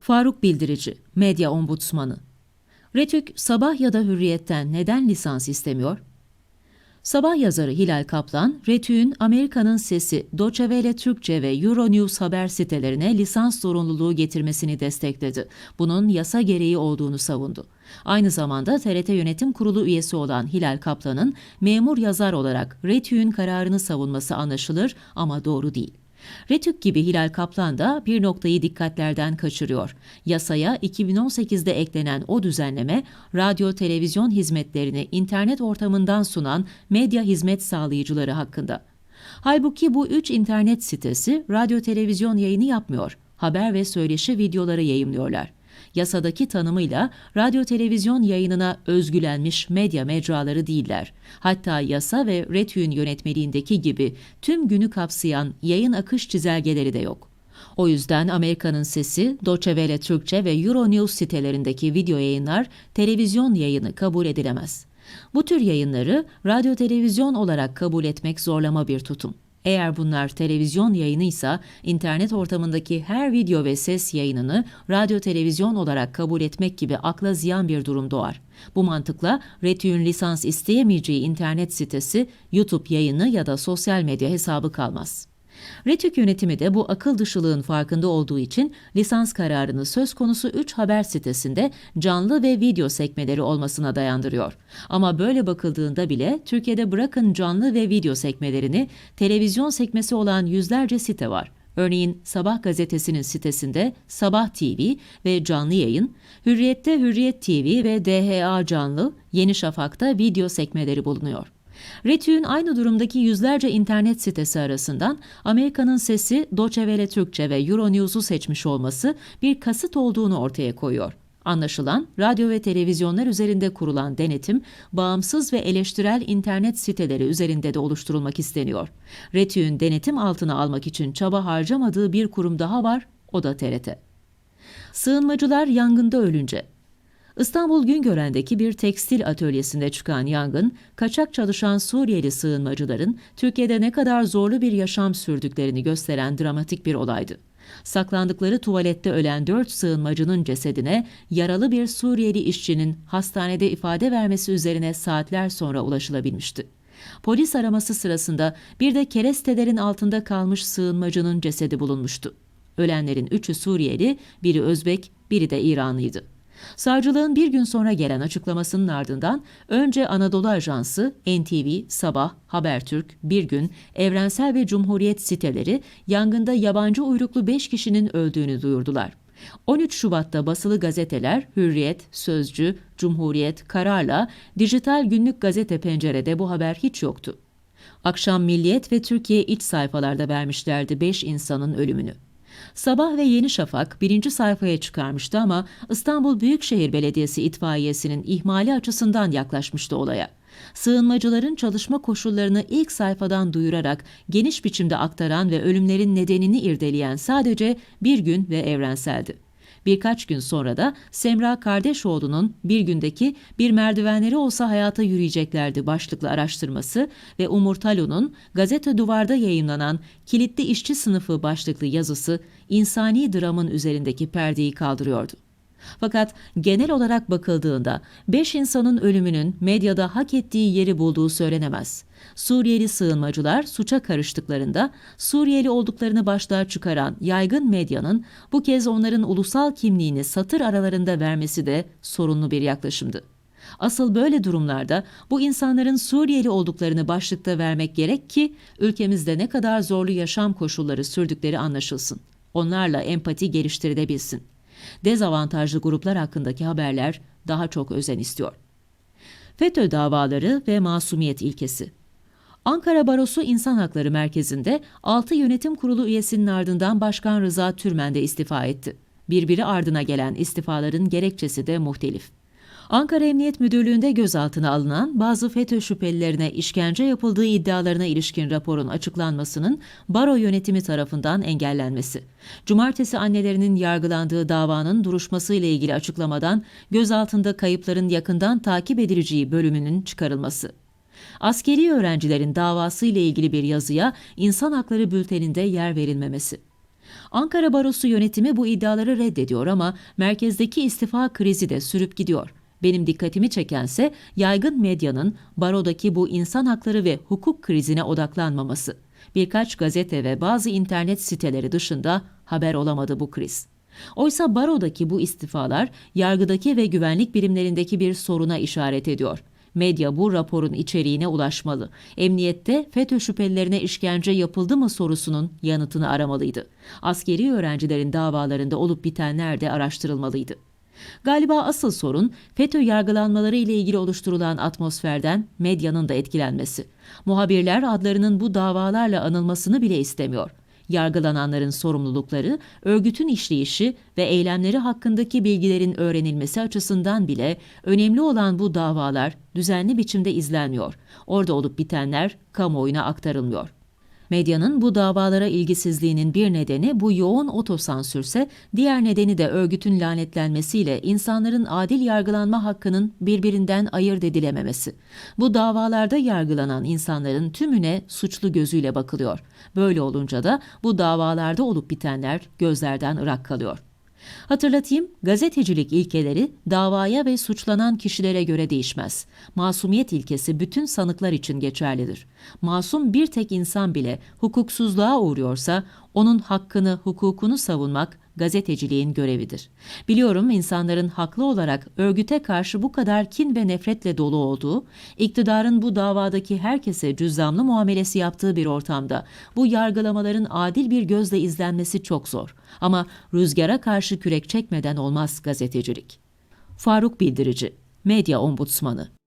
Faruk Bildirici, Medya Ombudsmanı. Retük, Sabah ya da Hürriyet'ten neden lisans istemiyor? Sabah yazarı Hilal Kaplan, Retük'ün Amerika'nın Sesi, Welle Türkçe ve Euronews haber sitelerine lisans zorunluluğu getirmesini destekledi. Bunun yasa gereği olduğunu savundu. Aynı zamanda TRT Yönetim Kurulu üyesi olan Hilal Kaplan'ın memur yazar olarak Retük'ün kararını savunması anlaşılır ama doğru değil. Retük gibi Hilal Kaplan da bir noktayı dikkatlerden kaçırıyor. Yasaya 2018'de eklenen o düzenleme, radyo televizyon hizmetlerini internet ortamından sunan medya hizmet sağlayıcıları hakkında. Halbuki bu üç internet sitesi radyo televizyon yayını yapmıyor, haber ve söyleşi videoları yayımlıyorlar yasadaki tanımıyla radyo televizyon yayınına özgülenmiş medya mecraları değiller. Hatta yasa ve RETÜ'nün yönetmeliğindeki gibi tüm günü kapsayan yayın akış çizelgeleri de yok. O yüzden Amerika'nın Sesi, Deutsche Welle Türkçe ve Euronews sitelerindeki video yayınlar televizyon yayını kabul edilemez. Bu tür yayınları radyo televizyon olarak kabul etmek zorlama bir tutum. Eğer bunlar televizyon yayınıysa internet ortamındaki her video ve ses yayınını radyo televizyon olarak kabul etmek gibi akla ziyan bir durum doğar. Bu mantıkla RETÜ'nün lisans isteyemeyeceği internet sitesi YouTube yayını ya da sosyal medya hesabı kalmaz. RETÜK yönetimi de bu akıl dışılığın farkında olduğu için lisans kararını söz konusu 3 haber sitesinde canlı ve video sekmeleri olmasına dayandırıyor. Ama böyle bakıldığında bile Türkiye'de bırakın canlı ve video sekmelerini televizyon sekmesi olan yüzlerce site var. Örneğin Sabah gazetesinin sitesinde Sabah TV ve canlı yayın, Hürriyet'te Hürriyet TV ve DHA canlı, Yeni Şafak'ta video sekmeleri bulunuyor. Retü'nün aynı durumdaki yüzlerce internet sitesi arasından Amerika'nın sesi Deutsche Türkçe ve Euronews'u seçmiş olması bir kasıt olduğunu ortaya koyuyor. Anlaşılan radyo ve televizyonlar üzerinde kurulan denetim, bağımsız ve eleştirel internet siteleri üzerinde de oluşturulmak isteniyor. RETÜ'nün denetim altına almak için çaba harcamadığı bir kurum daha var, o da TRT. Sığınmacılar yangında ölünce İstanbul Güngören'deki bir tekstil atölyesinde çıkan yangın, kaçak çalışan Suriyeli sığınmacıların Türkiye'de ne kadar zorlu bir yaşam sürdüklerini gösteren dramatik bir olaydı. Saklandıkları tuvalette ölen dört sığınmacının cesedine yaralı bir Suriyeli işçinin hastanede ifade vermesi üzerine saatler sonra ulaşılabilmişti. Polis araması sırasında bir de kerestelerin altında kalmış sığınmacının cesedi bulunmuştu. Ölenlerin üçü Suriyeli, biri Özbek, biri de İranlıydı. Savcılığın bir gün sonra gelen açıklamasının ardından önce Anadolu Ajansı, NTV, Sabah, Habertürk, Bir Gün, Evrensel ve Cumhuriyet siteleri yangında yabancı uyruklu 5 kişinin öldüğünü duyurdular. 13 Şubat'ta basılı gazeteler Hürriyet, Sözcü, Cumhuriyet, Karar'la dijital günlük gazete pencerede bu haber hiç yoktu. Akşam Milliyet ve Türkiye iç sayfalarda vermişlerdi 5 insanın ölümünü. Sabah ve Yeni Şafak birinci sayfaya çıkarmıştı ama İstanbul Büyükşehir Belediyesi itfaiyesinin ihmali açısından yaklaşmıştı olaya. Sığınmacıların çalışma koşullarını ilk sayfadan duyurarak geniş biçimde aktaran ve ölümlerin nedenini irdeleyen sadece bir gün ve evrenseldi. Birkaç gün sonra da Semra Kardeşoğlu'nun bir gündeki bir merdivenleri olsa hayata yürüyeceklerdi başlıklı araştırması ve Umur Talo'nun gazete duvarda yayınlanan Kilitli İşçi Sınıfı başlıklı yazısı insani dramın üzerindeki perdeyi kaldırıyordu. Fakat genel olarak bakıldığında beş insanın ölümünün medyada hak ettiği yeri bulduğu söylenemez. Suriyeli sığınmacılar suça karıştıklarında Suriyeli olduklarını başlığa çıkaran yaygın medyanın bu kez onların ulusal kimliğini satır aralarında vermesi de sorunlu bir yaklaşımdı. Asıl böyle durumlarda bu insanların Suriyeli olduklarını başlıkta vermek gerek ki ülkemizde ne kadar zorlu yaşam koşulları sürdükleri anlaşılsın. Onlarla empati geliştirilebilsin dezavantajlı gruplar hakkındaki haberler daha çok özen istiyor. FETÖ davaları ve masumiyet ilkesi Ankara Barosu İnsan Hakları Merkezi'nde 6 yönetim kurulu üyesinin ardından Başkan Rıza Türmen de istifa etti. Birbiri ardına gelen istifaların gerekçesi de muhtelif. Ankara Emniyet Müdürlüğü'nde gözaltına alınan bazı FETÖ şüphelilerine işkence yapıldığı iddialarına ilişkin raporun açıklanmasının baro yönetimi tarafından engellenmesi. Cumartesi annelerinin yargılandığı davanın duruşması ile ilgili açıklamadan gözaltında kayıpların yakından takip edileceği bölümünün çıkarılması. Askeri öğrencilerin davası ile ilgili bir yazıya insan hakları bülteninde yer verilmemesi. Ankara Barosu yönetimi bu iddiaları reddediyor ama merkezdeki istifa krizi de sürüp gidiyor. Benim dikkatimi çekense yaygın medyanın barodaki bu insan hakları ve hukuk krizine odaklanmaması. Birkaç gazete ve bazı internet siteleri dışında haber olamadı bu kriz. Oysa barodaki bu istifalar yargıdaki ve güvenlik birimlerindeki bir soruna işaret ediyor. Medya bu raporun içeriğine ulaşmalı. Emniyette FETÖ şüphelilerine işkence yapıldı mı sorusunun yanıtını aramalıydı. Askeri öğrencilerin davalarında olup bitenler de araştırılmalıydı. Galiba asıl sorun FETÖ yargılanmaları ile ilgili oluşturulan atmosferden medyanın da etkilenmesi. Muhabirler adlarının bu davalarla anılmasını bile istemiyor. Yargılananların sorumlulukları, örgütün işleyişi ve eylemleri hakkındaki bilgilerin öğrenilmesi açısından bile önemli olan bu davalar düzenli biçimde izlenmiyor. Orada olup bitenler kamuoyuna aktarılmıyor. Medyanın bu davalara ilgisizliğinin bir nedeni bu yoğun otosansürse, diğer nedeni de örgütün lanetlenmesiyle insanların adil yargılanma hakkının birbirinden ayırt edilememesi. Bu davalarda yargılanan insanların tümüne suçlu gözüyle bakılıyor. Böyle olunca da bu davalarda olup bitenler gözlerden ırak kalıyor. Hatırlatayım, gazetecilik ilkeleri davaya ve suçlanan kişilere göre değişmez. Masumiyet ilkesi bütün sanıklar için geçerlidir. Masum bir tek insan bile hukuksuzluğa uğruyorsa onun hakkını, hukukunu savunmak gazeteciliğin görevidir. Biliyorum insanların haklı olarak örgüte karşı bu kadar kin ve nefretle dolu olduğu, iktidarın bu davadaki herkese cüzzamlı muamelesi yaptığı bir ortamda bu yargılamaların adil bir gözle izlenmesi çok zor. Ama rüzgara karşı kürek çekmeden olmaz gazetecilik. Faruk Bildirici, Medya Ombudsmanı